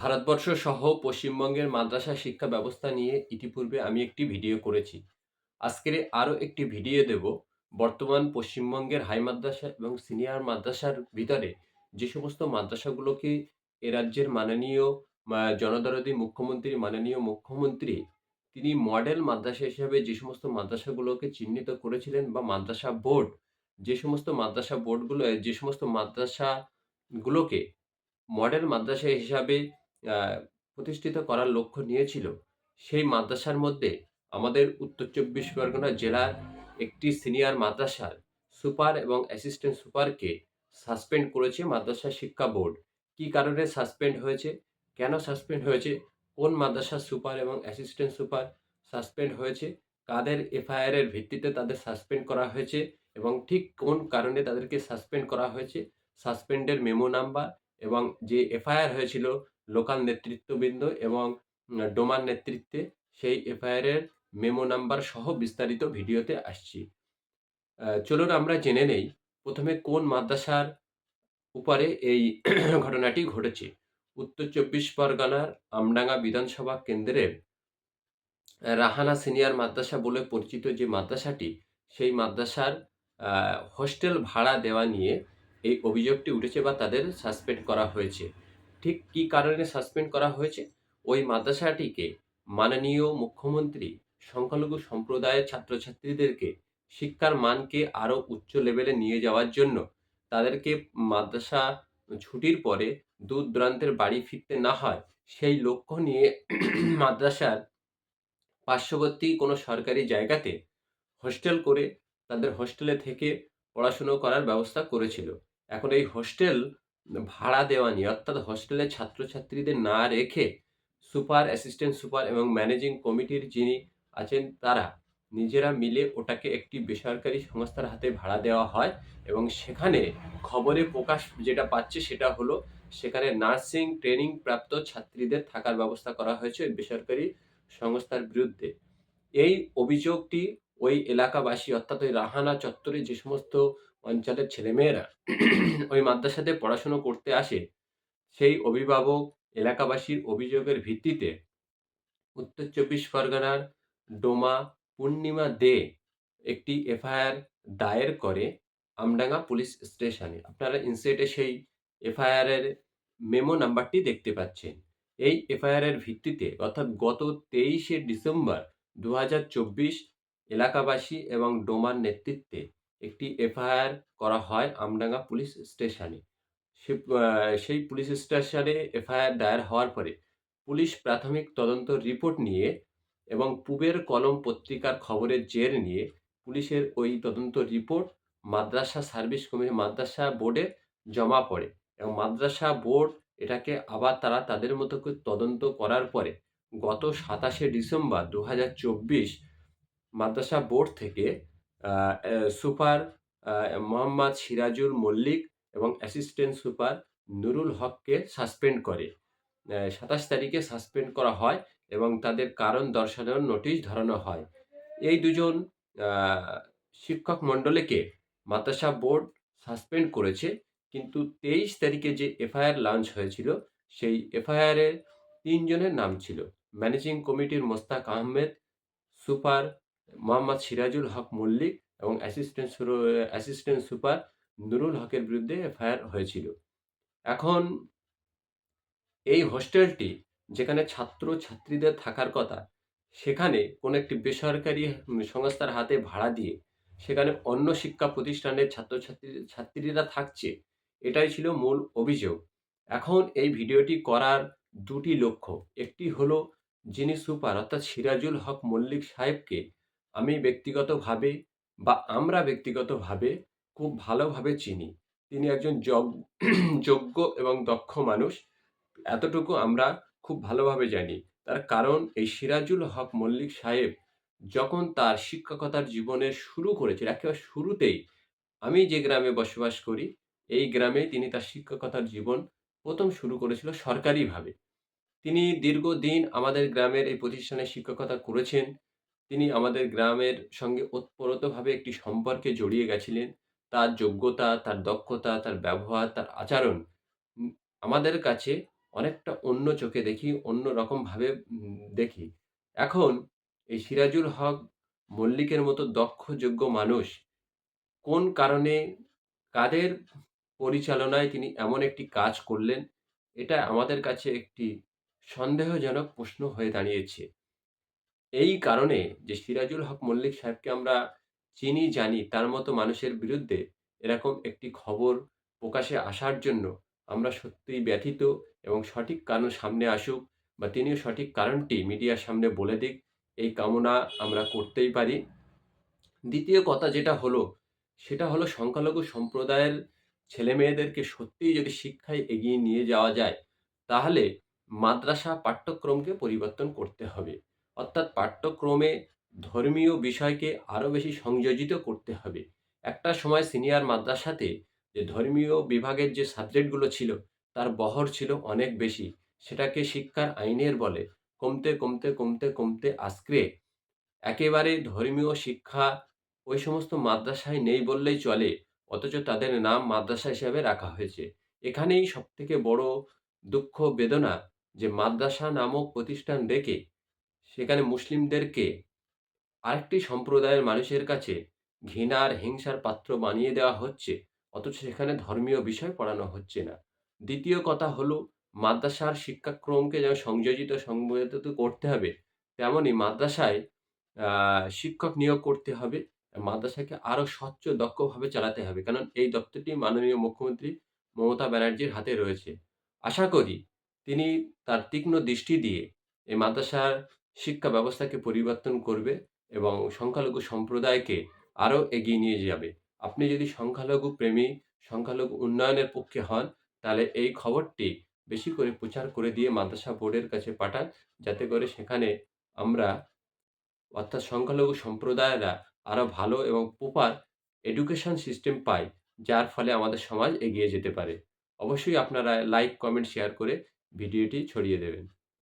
ভারতবর্ষ সহ পশ্চিমবঙ্গের মাদ্রাসা শিক্ষা ব্যবস্থা নিয়ে ইতিপূর্বে আমি একটি ভিডিও করেছি। আজকের আরও একটি ভিডিও দেব। বর্তমান পশ্চিমবঙ্গের হাই মাদ্রাসা এবং সিনিয়র মাদ্রাসার ভিতরে যে সমস্ত মাদ্রাসাগুলোকে এ রাজ্যের মাননীয় জনদরদি মুখ্যমন্ত্রী, মাননীয় মুখ্যমন্ত্রী, তিনি মডেল মাদ্রাসা হিসেবে যে সমস্ত মাদ্রাসাগুলোকে চিহ্নিত করেছিলেন বা মাদ্রাসা বোর্ড, যে সমস্ত মাদ্রাসা বোর্ডগুলো, যে সমস্ত মাদ্রাসাগুলোকে মডেল মাদ্রাসা হিসাবে প্রতিষ্ঠিত করার লক্ষ্য নিয়েছিল, সেই মাদ্রাসার মধ্যে আমাদের উত্তর চব্বিশ পরগনা জেলার একটি সিনিয়র মাদ্রাসার সুপার এবং অ্যাসিস্ট্যান্ট সুপারকে সাসপেন্ড করেছে মাদ্রাসা শিক্ষা বোর্ড। কী কারণে সাসপেন্ড হয়েছে? কেন সাসপেন্ড হয়েছে? কোন মাদ্রাসার সুপার এবং অ্যাসিস্ট্যান্ট সুপার সাসপেন্ড হয়েছে? কাদের এফআইআর এর ভিত্তিতে তাদের সাসপেন্ড করা হয়েছে এবং ঠিক কোন কারণে তাদেরকে সাসপেন্ড করা হয়েছে? সাসপেন্ডের মেমো নাম্বার এবং যে এফআইআর হয়েছিল লোকাল নেতৃত্ববৃন্দ এবং ডোমার নেতৃত্বে সেই এফআইআর এর মেমো নাম্বার সহ বিস্তারিত ভিডিওতে আসছি। চলুন আমরা জেনে নেই প্রথমে কোন মাদ্রাসার উপরে এই ঘটনাটি ঘটেছে। উত্তর চব্বিশ পরগনার আমডাঙ্গা বিধানসভা কেন্দ্রের রাহানা সিনিয়র মাদ্রাসা বলে পরিচিত যে মাদ্রাসাটি, সেই মাদ্রাসার হোস্টেল ভাড়া দেওয়া নিয়ে এই অভিযোগটি উঠেছে বা তাদের সাসপেন্ড করা হয়েছে। ঠিক কী কারণে সাসপেন্ড করা হয়েছে? ওই মাদ্রাসাটিকে মাননীয় মুখ্যমন্ত্রী সংখ্যালঘু সম্প্রদায়ের ছাত্রছাত্রীদেরকে শিক্ষার মানকে আরও উচ্চ লেভেলে নিয়ে যাওয়ার জন্য তাদেরকে মাদ্রাসা ছুটির পরে দূর দূরান্তের বাড়ি ফিরতে না হয়, সেই লক্ষ্য নিয়ে মাদ্রাসার পার্শ্ববর্তী কোনো সরকারি জায়গাতে হোস্টেল করে তাদের হোস্টেলে থেকে পড়াশুনো করার ব্যবস্থা করেছিল। এখন এই হোস্টেল ভাড়া দেওয়া নিয়ে অর্থাৎ হোস্টেলে ছাত্রছাত্রীদের না রেখে সুপার, অ্যাসিস্ট্যান্ট সুপার এবং ম্যানেজিং কমিটির যিনি আছেন তারা নিজেরা মিলে ওটাকে একটি বেসরকারি সংস্থার হাতে ভাড়া দেওয়া হয় এবং সেখানে খবরে প্রকাশ যেটা পাচ্ছে সেটা হলো সেখানে নার্সিং ট্রেনিং প্রাপ্ত ছাত্রীদের থাকার ব্যবস্থা করা হয়েছে বেসরকারি সংস্থার বিরুদ্ধে। এই অভিযোগটি ওই এলাকাবাসী অর্থাৎ ওই রাহানা চত্বরে যে সমস্ত অঞ্চলের ছেলেমেয়েরা ওই মাদ্রাসাতে পড়াশুনো করতে আসে, সেই অভিভাবক এলাকাবাসীর অভিযোগের ভিত্তিতে উত্তর চব্বিশ পরগনার ডোমা পূর্ণিমা দে একটি এফআইআর দায়ের করে আমডাঙ্গা পুলিশ স্টেশনে। আপনারা ইনসেটে সেই এফআইআর এর মেমো নাম্বারটি দেখতে পাচ্ছেন। এই এফআইআর এর ভিত্তিতে অর্থাৎ গত তেইশে ডিসেম্বর ২০২৪ এলাকাবাসী এবং ডোমার নেতৃত্বে একটি এফআইআর করা হয় আমডাঙ্গা পুলিশ স্টেশনে। সে সেই পুলিশ স্টেশনে এফআইআর দায়ের হওয়ার পরে পুলিশ প্রাথমিক তদন্ত রিপোর্ট নিয়ে এবং পূবের কলম পত্রিকার খবরের জের নিয়ে পুলিশের ওই তদন্ত রিপোর্ট মাদ্রাসা সার্ভিস কমিটি, মাদ্রাসা বোর্ডে জমা পড়ে এবং মাদ্রাসা বোর্ড এটাকে আবার তারা তাদের মতো করে তদন্ত করার পরে গত সাতাশে ডিসেম্বর ২০২৪ মাদ্রাসা বোর্ড থেকে সুপার মোহাম্মদ সিরাজুল মল্লিক এবং অ্যাসিস্ট্যান্ট সুপার নুরুল হককে সাসপেন্ড করে। সাতাশ তারিখে সাসপেন্ড করা হয় এবং তাদের কারণ দর্শানোর নোটিশ ধরানো হয়। এই দুজন শিক্ষক মণ্ডলীকে মাদ্রাসা বোর্ড সাসপেন্ড করেছে। কিন্তু ২৩ তারিখে যে এফআইআর লঞ্চ হয়েছিল, সেই এফআইআর এ ৩ জনের নাম ছিল। ম্যানেজিং কমিটির মোস্তাক আহমেদ, সুপার মোহাম্মদ সিরাজুল হক মল্লিক এবং অ্যাসিস্ট্যান্ট অ্যাসিস্ট্যান্ট সুপার নুরুল হকের বিরুদ্ধে এফআইআর হয়েছিল। এখন এই হোস্টেলটি যেখানে ছাত্র-ছাত্রীদের থাকার কথা, সেখানে কোনো একটি বেসরকারি সংস্থার হাতে ভাড়া দিয়ে সেখানে অন্য শিক্ষা প্রতিষ্ঠানের ছাত্রছাত্রী ছাত্রীরা থাকছে, এটাই ছিল মূল অভিযোগ। এখন এই ভিডিওটি করার দুটি লক্ষ্য। একটি হলো যিনি সুপার অর্থাৎ সিরাজুল হক মল্লিক সাহেবকে আমি ব্যক্তিগতভাবে বা আমরা ব্যক্তিগতভাবে খুব ভালোভাবে চিনি। তিনি একজন যগ যোগ্য এবং দক্ষ মানুষ। এতটুকু আমরা খুব ভালোভাবে জানি। তার কারণ এই সিরাজুল হক মল্লিক সাহেব যখন তার শিক্ষকতার জীবনের শুরু করেছিল, একেবারে শুরুতেই আমি যে গ্রামে বসবাস করি, এই গ্রামে তিনি তার শিক্ষকতার জীবন প্রথম শুরু করেছিল সরকারিভাবে। তিনি দীর্ঘদিন আমাদের গ্রামের এই প্রতিষ্ঠানে শিক্ষকতা করেছেন। তিনি আমাদের গ্রামের সঙ্গে ওতপ্রোতভাবে একটি সম্পর্কে জড়িয়ে গেছিলেন। তার যোগ্যতা, তার দক্ষতা, তার ব্যবহার, তার আচরণ আমাদের কাছে অনেকটা অন্য চোখে দেখি, অন্য রকমভাবে দেখি। এখন এই সিরাজুল হক মল্লিকের মতো দক্ষ যোগ্য মানুষ কোন কারণে, কাদের পরিচালনায় তিনি এমন একটি কাজ করলেন, এটা আমাদের কাছে একটি সন্দেহজনক প্রশ্ন হয়ে দাঁড়িয়েছে। এই কারণে যে সিরাজুল হক মল্লিক সাহেবকে আমরা চিনি, জানি, তার মতো মানুষের বিরুদ্ধে এরকম একটি খবর প্রকাশে আসার জন্য আমরা সত্যিই ব্যথিত এবং সঠিক কারণ সামনে আসুক বা তিনিও সঠিক কারণটি মিডিয়ার সামনে বলে দিক, এই কামনা আমরা করতেই পারি। দ্বিতীয় কথা যেটা হলো, সেটা হলো সংখ্যালঘু সম্প্রদায়ের ছেলেমেয়েদেরকে সত্যিই যদি শিক্ষায় এগিয়ে নিয়ে যাওয়া যায়, তাহলে মাদ্রাসা পাঠ্যক্রমকে পরিবর্তন করতে হবে। অর্থাৎ পাঠ্যক্রমে ধর্মীয় বিষয়কে আরও বেশি সংযোজিত করতে হবে। একটা সময় সিনিয়র মাদ্রাসাতে যে ধর্মীয় বিভাগের যে সাবজেক্টগুলো ছিল, তার বহর ছিল অনেক বেশি। সেটাকে শিক্ষার আইনের বলে কমতে, কমতে, কমতে, কমতে আজকে একেবারে ধর্মীয় শিক্ষা ওই সমস্ত মাদ্রাসায় নেই বললেই চলে। অথচ তাদের নাম মাদ্রাসা হিসাবে রাখা হয়েছে। এখানেই সবথেকে বড় দুঃখ বেদনা যে মাদ্রাসা নামক প্রতিষ্ঠান রেখে সেখানে মুসলিমদেরকে আরেকটি সম্প্রদায়ের মানুষের কাছে ঘৃণার, হিংসার পাত্র বানিয়ে দেওয়া হচ্ছে। অথচ সেখানে ধর্মীয় বিষয় পড়ানো হচ্ছে না। দ্বিতীয় কথা হলো মাদ্রাসার শিক্ষাক্রমকে যেমন সংযোজিত, সংযোজিত করতে হবে, তেমনই মাদ্রাসায় শিক্ষক নিয়োগ করতে হবে। মাদ্রাসাকে আরও স্বচ্ছ, দক্ষভাবে চালাতে হবে। কারণ এই দপ্তরটি মাননীয় মুখ্যমন্ত্রী মমতা ব্যানার্জির হাতে রয়েছে। আশা করি তিনি তার তীক্ষ্ণ দৃষ্টি দিয়ে এই মাদ্রাসার শিক্ষা ব্যবস্থাকে পরিবর্তন করবে এবং সংখ্যালঘু সম্প্রদায়কে আরও এগিয়ে নিয়ে যাবে। আপনি যদি সংখ্যালঘু প্রেমী, সংখ্যালঘু উন্নয়নের পক্ষে হন, তাহলে এই খবরটি বেশি করে প্রচার করে দিয়ে মাদ্রাসা বোর্ডের কাছে পাঠান। যাতে করে সেখানে আমরা অর্থাৎ সংখ্যালঘু সম্প্রদায়েরা আরও ভালো এবং প্রপার এডুকেশন সিস্টেম পায়, যার ফলে আমাদের সমাজ এগিয়ে যেতে পারে। অবশ্যই আপনারা লাইক, কমেন্ট, শেয়ার করে ভিডিওটি ছড়িয়ে দেবেন।